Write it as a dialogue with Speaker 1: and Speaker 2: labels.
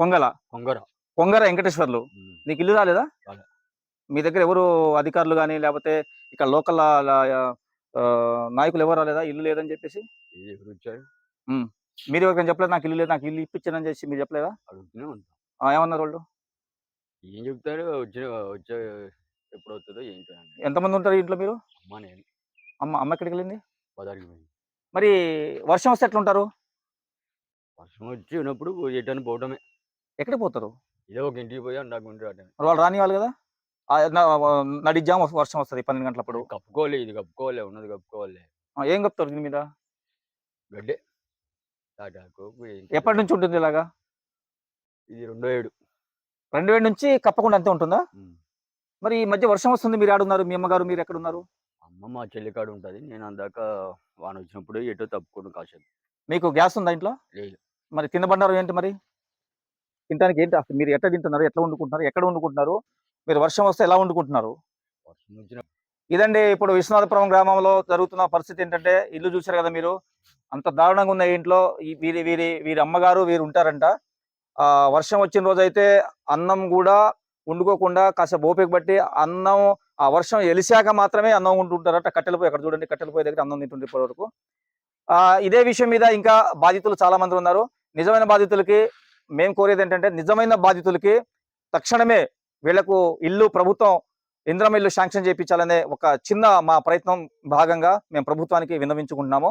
Speaker 1: కొంగల?
Speaker 2: కొంగర.
Speaker 1: కొంగర వెంకటేశ్వర్లు. నీకు ఇల్లు రాలేదా?
Speaker 2: రాలే.
Speaker 1: మీ దగ్గర ఎవరు అధికారులు కానీ లేకపోతే ఇక్కడ లోకల్ నాయకులు ఎవరు రాలేదా? ఇల్లు లేదని చెప్పేసి? మీరు ఎవరికైనా చెప్పలేదు? నాకు ఇల్లు లేదు నాకు ఇల్లు ఇప్పించానని చెప్పి మీరు చెప్పలేదా? ఏమన్నారు వాళ్ళు?
Speaker 2: ఏం చెప్తారు? వచ్చే వచ్చే ఎప్పుడు అవుతుందో ఏం
Speaker 1: ఎంతమంది ఉంటారు ఇంట్లో మీరు?
Speaker 2: అమ్మ నేను.
Speaker 1: అమ్మ అమ్మ ఎక్కడికి వెళ్ళింది? మరి వర్షం వస్తే ఎట్లుంటారు?
Speaker 2: వర్షం వచ్చి ఉన్నప్పుడు ఎటని పోవడమే
Speaker 1: ఎక్కడికి పోతారు?
Speaker 2: ఏదో ఒక ఇంటికి పోయి అందాక ఉండి రావడమే
Speaker 1: మరి వాళ్ళు రానివ్వాలి కదా? ఆ, నా- నడి జామ వర్షం వస్తుంది పన్నెండు గంటలప్పుడు.
Speaker 2: కప్పుకోలే ఇది కప్పుకోలే ఉన్నది కప్పుకోలే
Speaker 1: ఆ, ఏం కప్తారు దీని మీద?
Speaker 2: గడ్డే.
Speaker 1: ఎప్పటి నుంచి ఉంటుంది ఇలాగా?
Speaker 2: ఇది రెండో ఏడు
Speaker 1: రెండు వేల నుంచి కప్పకుండా అంతే ఉంటుందా. మరి ఈ మధ్య వర్షం వస్తుంది మీరు ఆడున్నారు మీ అమ్మగారు మీరు ఎక్కడ ఉన్నారు
Speaker 2: అమ్మ మా చెల్లి కాడు ఉంటుంది నేను అందాక వాన వచ్చినప్పుడు ఎటో తప్పుకోను కాసేపు
Speaker 1: మీకు గ్యాస్ ఉందా ఇంట్లో?
Speaker 2: లేదు.
Speaker 1: మరి తినబండారు ఏంటి మరి? తినడానికి ఏంటి అసలు? మీరు ఎట్లా తింటున్నారు? ఎట్లా వండుకుంటున్నారు? ఎక్కడ వండుకుంటున్నారు? మీరు వర్షం వస్తే ఎలా వండుకుంటున్నారు? ఇదండి ఇప్పుడు విశ్వనాథపురం గ్రామంలో జరుగుతున్న పరిస్థితి ఏంటంటే ఇల్లు చూశారు కదా మీరు? అంత దారుణంగా ఉన్న ఇంట్లో. వీరి వీరి వీరి అమ్మగారు వీరు ఉంటారంట. ఆ వర్షం వచ్చిన రోజు అయితే అన్నం కూడా వండుకోకుండా కాసేపు ఓపిక బట్టి అన్నం ఆ వర్షం ఎలిసాక మాత్రమే అన్నం వండుకుంటారట కట్టెలపోయి అక్కడ చూడండి కట్టెలపోయి దగ్గర అన్నం తింటుండే ఇప్పటి వరకు ఆ ఇదే విషయం మీద ఇంకా బాధితులు చాలా మంది ఉన్నారు. నిజమైన బాధితులకి మేము కోరేది ఏంటంటే నిజమైన బాధితులకి తక్షణమే వీళ్ళకు ఇల్లు ప్రభుత్వం ఇంద్రం ఇల్లు శాంక్షన్ చేయించాలనే ఒక చిన్న మా ప్రయత్నం భాగంగా మేము ప్రభుత్వానికి విన్నవించుకుంటున్నాము.